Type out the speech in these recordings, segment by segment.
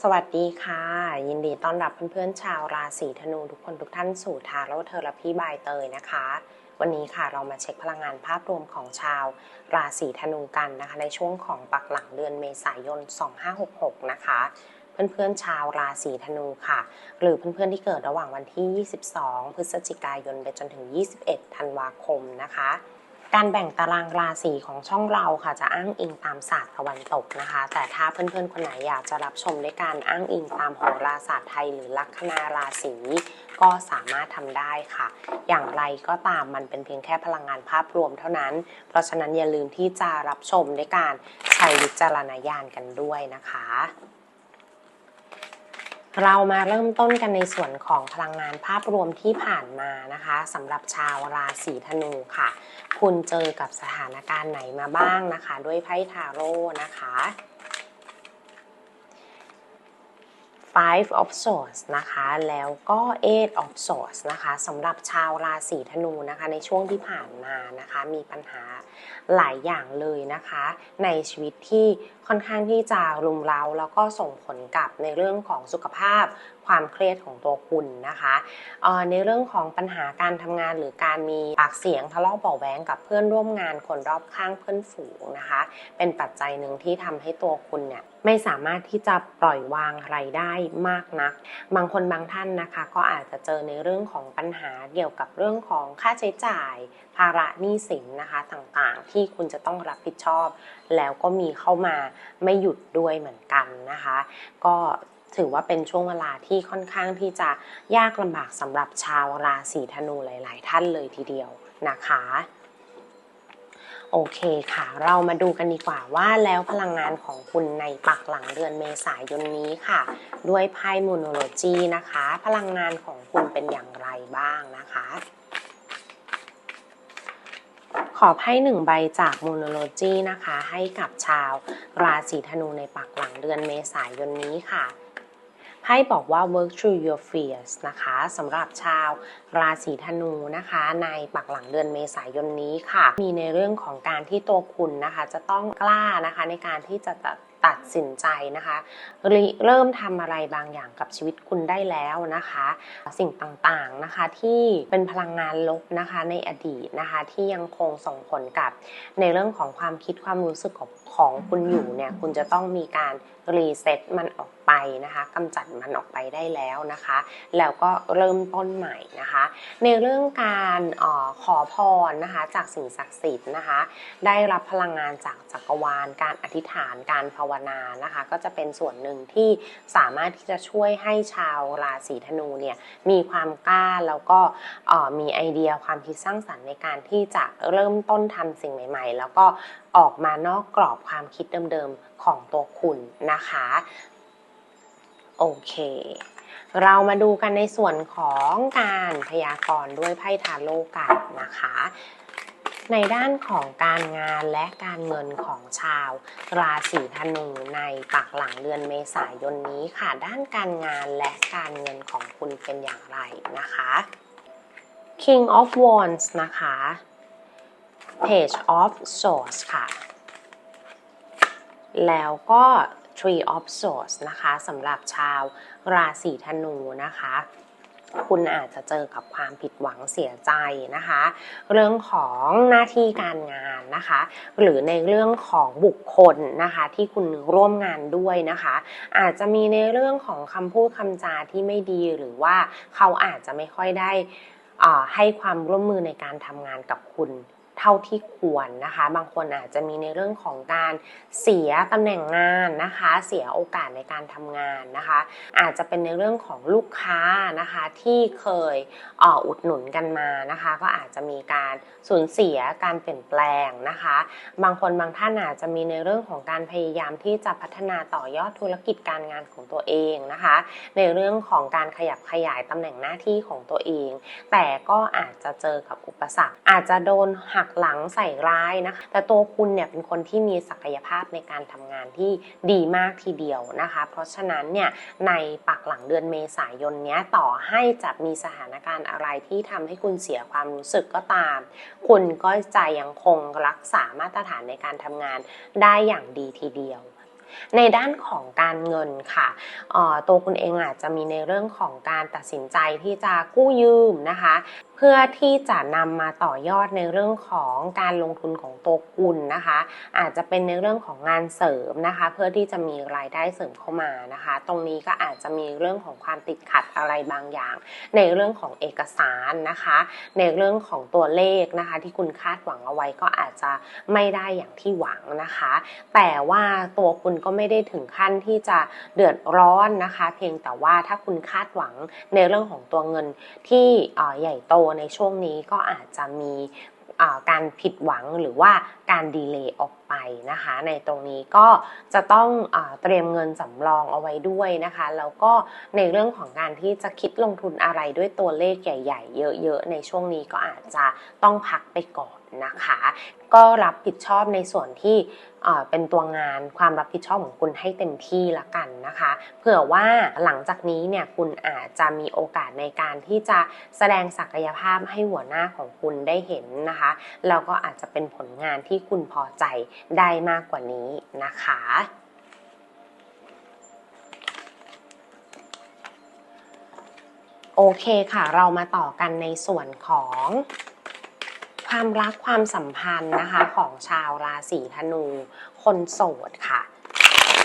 สวัสดีค่ะ ยินดีต้อนรับเพื่อนๆชาวราศีธนูทุกคนทุกท่านสู่ทาโร่เทอราพีบายเตยนะคะ วันนี้ค่ะเรามาเช็คพลังงานภาพรวมของชาว ราศีธนูกันนะคะ ในช่วงของปักหลังเดือนเมษายน 2566 นะคะเพื่อนๆชาวราศีธนูค่ะ หรือเพื่อนๆที่เกิดระหว่างวันที่ 22 พฤศจิกายนไปจนถึง 21 ธันวาคมนะคะ การแบ่งตารางราศีของช่องเราค่ะจะอ้างอิงตามศาสตร์ตะวันตกนะคะ แต่ถ้าเพื่อนๆคนไหนอยากจะรับชมด้วยการอ้างอิงตามโหราศาสตร์ไทยหรือลัคนาราศีก็สามารถทำได้ค่ะ อย่างไรก็ตามมันเป็นเพียงแค่พลังงานภาพรวมเท่านั้น เพราะฉะนั้นอย่าลืมที่จะรับชมด้วยการใช้วิจารณญาณกันด้วยนะคะ เรามาเริ่มต้นกันในส่วนของพลังงานภาพรวมที่ผ่านมานะคะสำหรับชาวราศีธนูค่ะ คุณเจอกับสถานการณ์ไหนมาบ้างนะคะ ด้วยไพ่ทาโร่นะคะ Five of Swords นะคะแล้วก็ Eight of Swords นะคะสำหรับชาวราศีธนูนะคะในช่วงที่ผ่านมานะคะมีปัญหาหลายอย่างเลยนะคะ ในชีวิตที่ค่อนข้างที่จะรุมเร้าแล้วก็ส่งผลกับในเรื่องของสุขภาพความเครียดของตัวคุณนะคะในเรื่องของปัญหาการทำงานหรือการมีปากเสียงทะเลาะเบาะแว้งกับเพื่อนร่วมงานคนรอบข้างเพื่อนฝูงนะคะ เป็นปัจจัยหนึ่งที่ทำให้ตัวคุณเนี่ยไม่สามารถที่จะปล่อยวางอะไรได้มากนัก บางคนบางท่านนะคะ ก็อาจจะเจอในเรื่องของปัญหาเกี่ยวกับเรื่องของค่าใช้จ่าย ภาระหนี้สินนะคะต่างๆ ที่คุณจะต้องรับผิดชอบ แล้วก็มีเข้ามาไม่หยุดด้วยเหมือนกันนะคะ ก็ ถือว่าเป็นช่วงเวลาที่ค่อนข้างที่จะยากลำบากสำหรับชาวราศีธนูหลาย ๆ ท่านเลยทีเดียวนะคะโอเคค่ะ เรามาดูกันดีกว่าว่าแล้วพลังงานของคุณในปักหลังเดือนเมษายนนี้ค่ะ ด้วยไพ่มูโนโลจีนะคะ พลังงานของคุณเป็นอย่างไรบ้างนะคะ ขอไพ่หนึ่งใบจากมูโนโลจีนะคะ ให้กับชาวราศีธนูในปักหลังเดือนเมษายนนี้ค่ะ ไพ่บอกว่า work through your fears นะคะสำหรับชาวราศีธนูนะคะ ในปักหลังเดือนเมษายนนี้ค่ะ มีในเรื่องของการที่ตัวคุณนะคะ จะต้องกล้านะคะในการที่จะตัดสินใจนะคะเริ่มทำอะไรบางอย่างกับชีวิตคุณได้แล้วนะคะ สิ่งต่างๆนะคะที่เป็นพลังงานลบนะคะในอดีตนะคะที่ยังคงส่งผลกับในเรื่องของความคิดความรู้สึกของของคุณอยู่เนี่ยคุณจะต้องมีการรีเซ็ตมันออกไปนะคะกำจัดมันออกไปได้แล้วนะคะ แล้วก็เริ่มต้นใหม่นะคะ ในเรื่องการออขอพรนะคะจากสิ่งศักดิ์สิทธิ์นะคะ ได้รับพลังงานจากจักรวาล การอธิษฐานการภาวนานะคะ ก็จะเป็นส่วนหนึ่งที่สามารถที่จะช่วยให้ชาวราศีธนูเนี่ยมีความกล้าแล้วก็มีไอเดียความคิดสร้างสรรค์ในการที่จะเริ่มต้นทำสิ่งใหม่ ๆ แล้วก็ออกมานอกกรอบความคิดเดิมๆของตัวคุณนะคะ โอเค เรามาดูกันในส่วนของการพยากรณ์ด้วยไพ่ทาโร่กันนะคะ ในด้านของการงานและการเงินของชาว ราศีธนูในปักหลังเดือนเมษายนนี้ค่ะ ด้านการงานและการเงินของคุณเป็นอย่างไรนะคะ King of Wands นะคะ Page of Swords ค่ะ แล้วก็ Tree of Swords นะคะสำหรับชาวราศีธนูนะคะคุณอาจจะเจอกับความผิดหวังเสียใจนะคะ เรื่องของหน้าที่การงานนะคะ หรือในเรื่องของบุคคลนะคะ ที่คุณร่วมงานด้วยนะคะ อาจจะมีในเรื่องของคำพูดคำจาที่ไม่ดีหรือว่าเขาอาจจะไม่ค่อยได้ให้ความร่วมมือในการทำงานกับคุณ เท่าที่ควรนะคะ บางคนอาจจะมีในเรื่องของการเสียตำแหน่งงานนะคะ เสียโอกาสในการทำงานนะคะ อาจจะเป็นในเรื่องของลูกค้านะคะที่เคยออุดหนุนกันมานะคะ ก็อาจจะมีการสูญเสียการเปลี่ยนแปลงนะคะ บางคนบางท่านอาจจะมีในเรื่องของการพยายามที่จะพัฒนาต่อยอดธุรกิจการงานของตัวเองนะคะ ในเรื่องของการขยับขยายตำแหน่งหน้าที่ของตัวเอง แต่ก็อาจจะเจอกับอุปสรรค อาจจะโดนหักหลังใส่ร้ายนะคะแต่ตัวคุณเนี่ยเป็นคนที่มีศักยภาพในการทำงานที่ดีมากทีเดียวนะคะ เพราะฉะนั้นเนี่ยในปักหลังเดือนเมษายนเนี้ยต่อให้จะมีสถานการณ์อะไรที่ทำให้คุณเสียความรู้สึกก็ตาม คุณก็จะยังคงรักษามาตรฐานในการทำงานได้อย่างดีทีเดียวในด้านของการเงินค่ะออตัวคุณเองอาจจะมีในเรื่องของการตัดสินใจที่จะกู้ยืมนะคะเพื่อที่จะนำมาต่อยอดในเรื่องของการลงทุนของตัวคุณนะคะ อาจจะเป็นในเรื่องของงานเสริมนะคะ เพื่อที่จะมีรายได้เสริมเข้ามานะคะ ตรงนี้ก็อาจจะมีเรื่องของความติดขัดอะไรบางอย่าง ในเรื่องของเอกสารนะคะ ในเรื่องของตัวเลขนะคะ ที่คุณคาดหวังเอาไว้ก็อาจจะไม่ได้อย่างที่หวังนะคะ แต่ว่าตัวคุณก็ไม่ได้ถึงขั้นที่จะเดือดร้อนนะคะ เพียงแต่ว่าถ้าคุณคาดหวังในเรื่องของตัวเงินที่ใหญ่โตในช่วงนี้ก็อาจจะมีการผิดหวังหรือว่าการดีเลย์ออกไปนะคะ ในตรงนี้ก็จะต้องเอเตรียมเงินสำรองเอาไว้ด้วยนะคะ แล้วก็ในเรื่องของการที่จะคิดลงทุนอะไรด้วยตัวเลขใหญ่ ๆ เยอะๆ ในช่วงนี้ก็อาจจะต้องพักไปก่อนนะคะ ก็รับผิดชอบในส่วนที่เอ่อเป็นตัวงานความรับผิดชอบของคุณให้เต็มที่ละกันนะคะเผื่อว่าหลังจากนี้เนี่ยคุณอาจจะมีโอกาสในการที่จะแสดงศักยภาพให้หัวหน้าของคุณได้เห็นนะคะแล้วก็อาจจะเป็นผลงานที่คุณพอใจได้มากกว่านี้นะคะ โอเคค่ะ เรามาต่อกันในส่วนของความรักความสัมพันธ์นะคะของชาวราศีธนู คนโสดค่ะ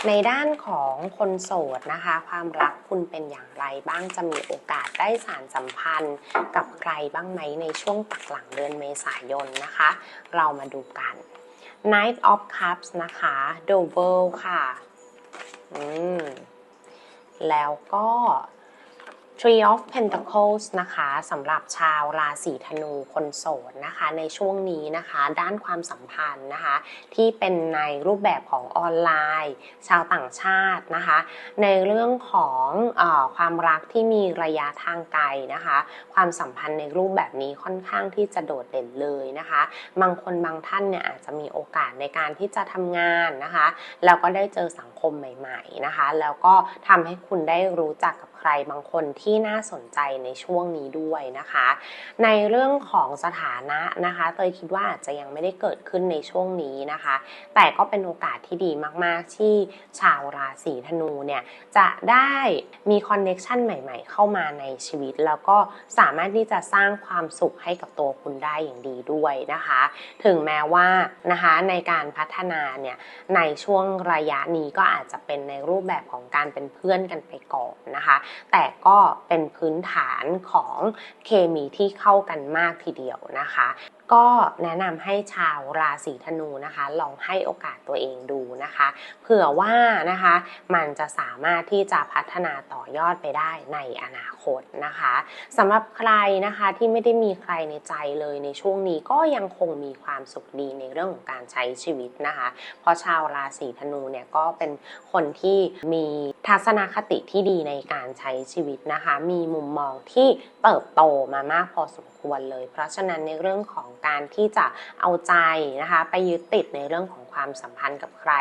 ในด้านของคนโสดนะคะ ความรักคุณเป็นอย่างไรบ้างจะมีโอกาสได้สารสัมพันธ์กับใครบ้างไหมในช่วงปักหลังเดือนเมษายนนะคะ เรามาดูกัน Knight of Cups นะคะ Double ค่ะ อืม แล้วก็ Tree of Pentacles นะคะสำหรับชาวราศีธนูคนโสดนะคะ ในช่วงนี้นะคะ ด้านความสัมพันธ์นะคะ ที่เป็นในรูปแบบของออนไลน์ ชาวต่างชาตินะคะ ในเรื่องของอความรักที่มีระยะทางไกลนะคะ ความสัมพันธ์ในรูปแบบนี้ค่อนข้างที่จะโดดเด่นเลยนะคะ บางคนบางท่านเนี่ยอาจจะมีโอกาสในการที่จะทำงานนะคะแล้วก็ได้เจอสังคมใหม่ ๆนะคะ แล้วก็ทำให้คุณได้รู้จักกับ ใครบางคนที่น่าสนใจในช่วงนี้ด้วยนะคะ ในเรื่องของสถานะนะคะเตยคิดว่าอาจจะยังไม่ได้เกิดขึ้นในช่วงนี้นะคะ แต่ก็เป็นโอกาสที่ดีมากๆ ที่ชาวราศีธนูเนี่ยจะได้มีคอนเน็ชันใหม่ ๆ เข้ามาในชีวิต แล้วก็สามารถที่จะสร้างความสุขให้กับตัวคุณได้อย่างดีด้วยนะคะ ถึงแม้ว่านะคะในการพัฒนาเนี่ยในช่วงระยะนี้ก็อาจจะเป็นในรูปแบบของการเป็นเพื่อนกันไปก่อนนะคะแต่ก็เป็นพื้นฐานของเคมีที่เข้ากันมากทีเดียวนะคะ ก็แนะนำให้ชาวราศีธนูนะคะ ลองให้โอกาสตัวเองดูนะคะ เผื่อว่านะคะ มันจะสามารถที่จะพัฒนาต่อยอดไปได้ในอนาคตนะคะสำหรับใครนะคะที่ไม่ได้มีใครในใจเลยในช่วงนี้ก็ยังคงมีความสุขดีในเรื่องของการใช้ชีวิตนะคะ เพราะชาวราศีธนูเนี่ยก็เป็นคนที่มีทัศนคติที่ดีในการใช้ชีวิตนะคะ มีมุมมองที่เติบโตมามากพอสมควรเลย เพราะฉะนั้นในเรื่องของการที่จะเอาใจนะคะ ไปยึดติดในเรื่องของความสัมพันธ์กับใคร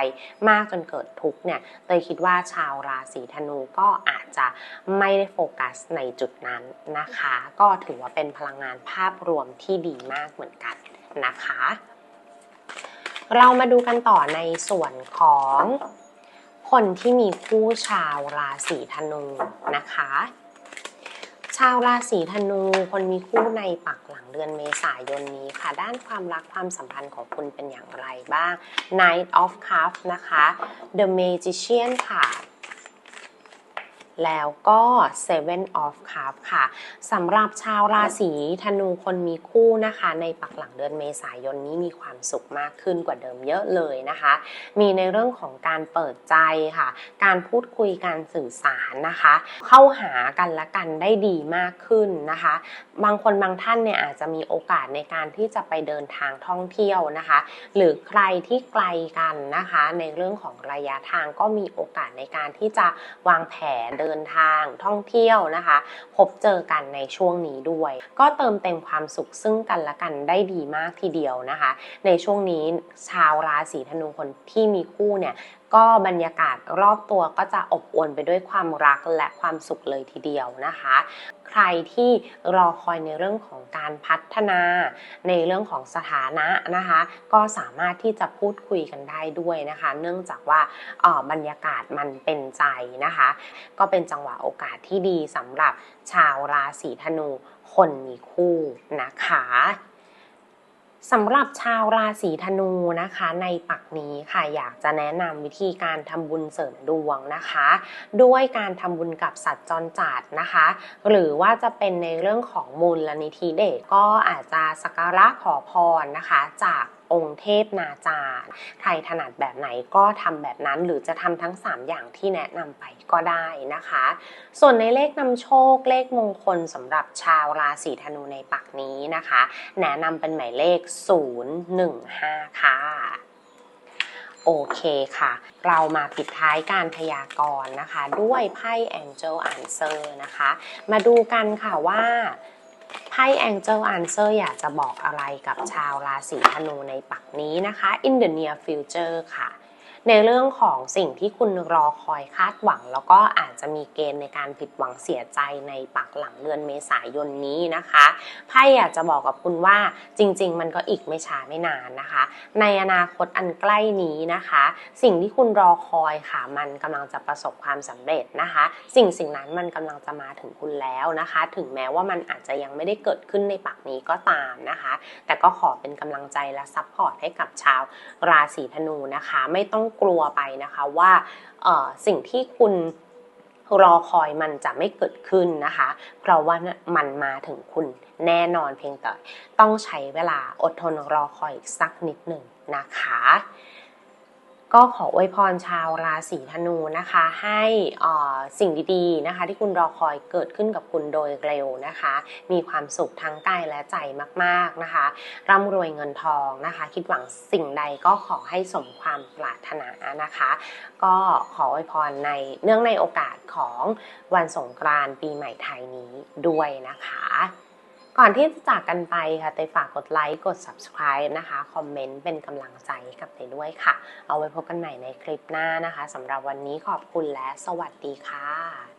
มากจนเกิดทุกข์เนี่ยเตยคิดว่าชาวราศีธนูก็อาจจะไม่ได้โฟกัสในจุดนั้นนะคะ ก็ถือว่าเป็นพลังงานภาพรวมที่ดีมากเหมือนกันนะคะ เรามาดูกันต่อในส่วนของ คนที่มีคู่ชาวราศีธนูนะคะ ชาวราศีธนูคนมีคู่ในปักหลังเดือนเมษายนนี้ค่ะ ด้านความรักความสัมพันธ์ของคุณเป็นอย่างไรบ้าง Knight of Cups นะคะ The Magician ค่ะ แล้วก็ Seven of Cups ค่ะสำหรับชาวราศีธนูคนมีคู่นะคะ ในปักหลังเดือนเมษายนนี้มีความสุขมากขึ้นกว่าเดิมเยอะเลยนะคะ มีในเรื่องของการเปิดใจค่ะ การพูดคุยการสื่อสารนะคะ เข้าหากันและกันได้ดีมากขึ้นนะคะ บางคนบางท่านเนี่ยอาจจะมีโอกาสในการที่จะไปเดินทางท่องเที่ยวนะคะ หรือใครที่ไกลกันนะคะ ในเรื่องของระยะทางก็มีโอกาสในการที่จะวางแผนเดินินทางท่องเที่ยวนะคะ พบเจอกันในช่วงนี้ด้วย ก็เติมเต็มความสุขซึ่งกันและกันได้ดีมากทีเดียวนะคะ ในช่วงนี้ชาวราศีธนูคนที่มีคู่เนี่ยก็บรรยากาศรอบตัวก็จะอบอวลไปด้วยความรักและความสุขเลยทีเดียวนะคะ ใครที่รอคอยในเรื่องของการพัฒนาในเรื่องของสถานะนะคะ ก็สามารถที่จะพูดคุยกันได้ด้วยนะคะ เนื่องจากว่าออบรรยากาศมันเป็นใจนะคะ ก็เป็นจังหวะโอกาสที่ดีสำหรับชาวราศีธนูคนมีคู่นะคะ สำหรับชาวราศีธนูนะคะ ในปักนี้ค่ะอยากจะแนะนำวิธีการทำบุญเสริมดวงนะคะ ด้วยการทำบุญกับสัตว์จรจัดนะคะ หรือว่าจะเป็นในเรื่องของมูลนิธิเด็กก็อาจจะสักการะขอพรนะคะ จาก องค์เทพนาจารย์ใครถนัดแบบไหนก็ทำแบบนั้นหรือจะทำทั้ง 3 อย่างที่แนะนำไปก็ได้นะคะ ส่วนในเลขนำโชคเลขมงคลสำหรับชาวราศีธนูในปักนี้นะคะ แนะนำเป็นหมายเลข 015 ค่ะโอเคค่ะ เรามาปิดท้ายการพยากรณ์นะคะ ด้วยไพ่ Angel Answer นะคะ มาดูกันค่ะว่า ไพ่ Angel Answer อยากจะบอกอะไรกับชาวราศีธนูในปักนี้นะคะ in the near future ค่ะ ในเรื่องของสิ่งที่คุณรอคอยคาดหวัง แล้วก็อาจจะมีเกณฑ์ในการผิดหวังเสียใจในปักหลังเดือนเมษายนนี้นะคะไพ่อยากจะบอกกับคุณว่าจริง ๆ มันก็อีกไม่ช้าไม่นานนะคะ ในอนาคตอันใกล้นี้นะคะ สิ่งที่คุณรอคอยค่ะมันกำลังจะประสบความสำเร็จนะคะ สิ่งสิ่งนั้นมันกำลังจะมาถึงคุณแล้วนะคะ ถึงแม้ว่ามันอาจจะยังไม่ได้เกิดขึ้นในปักนี้ก็ตามนะคะ แต่ก็ขอเป็นกำลังใจและซัพพอร์ตให้กับชาวราศีธนูนะคะ ไม่ต้องกลัวไปนะคะว่าสิ่งที่คุณรอคอยมันจะไม่เกิดขึ้นนะคะ เพราะว่ามันมาถึงคุณแน่นอนเพียงแต่ต้องใช้เวลาอดทนรอคอยอีกสักนิดหนึ่งนะคะ ก็ขออวยพรชาวราศีธนูนะคะ ให้สิ่งดีๆนะคะ ที่คุณรอคอยเกิดขึ้นกับคุณโดยเร็วนะคะ มีความสุขทั้งกายและใจมากๆนะคะร่ำรวยเงินทองนะคะ คิดหวังสิ่งใดก็ขอให้สมความปรารถนานะคะ ก็ขออวยพรในเนื่องในโอกาสของวันสงกรานต์ปีใหม่ไทยนี้ด้วยนะคะ ก่อนที่จะจากกันไปค่ะเตยฝากกดไลค์กด subscribe นะคะคอมเมนต์เป็นกำลังใจกับเตยด้วยค่ะ เอาไว้พบกันใหม่ในคลิปหน้านะคะสำหรับวันนี้ขอบคุณและสวัสดีค่ะ